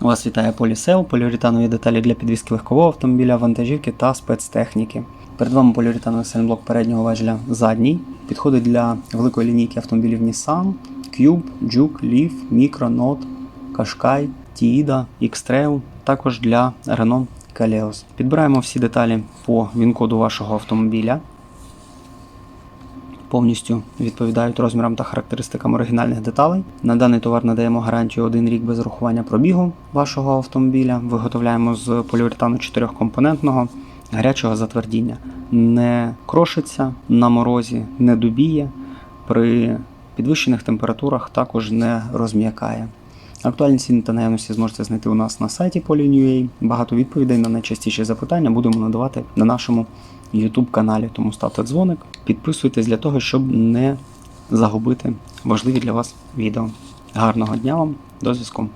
Вас вітає полісел, поліуретанові деталі для підвізки легкового автомобіля, вантажівки та спецтехніки. Перед вами поліуретановий сайлентблок переднього важеля задній. Підходить для великої лінійки автомобілів Nissan, Cube, Juke, Leaf, Micro, Note, Qashqai, Tiida, X-Trail, також для Renault Kaleos. Підбираємо всі деталі по він-коду вашого автомобіля. Повністю відповідають розмірам та характеристикам оригінальних деталей. На даний товар надаємо гарантію 1 рік без рахування пробігу вашого автомобіля. Виготовляємо з поліуретану 4-компонентного гарячого затвердіння. Не крошиться на морозі, не дубіє. При підвищених температурах також не розм'якає. Актуальні ціни та наявності зможете знайти у нас на сайті Polyn.ua. Багато відповідей на найчастіші запитання будемо надавати на нашому YouTube каналі. Тому ставте дзвоник, підписуйтесь для того, щоб не загубити важливі для вас відео. Гарного дня вам, до зв'язку!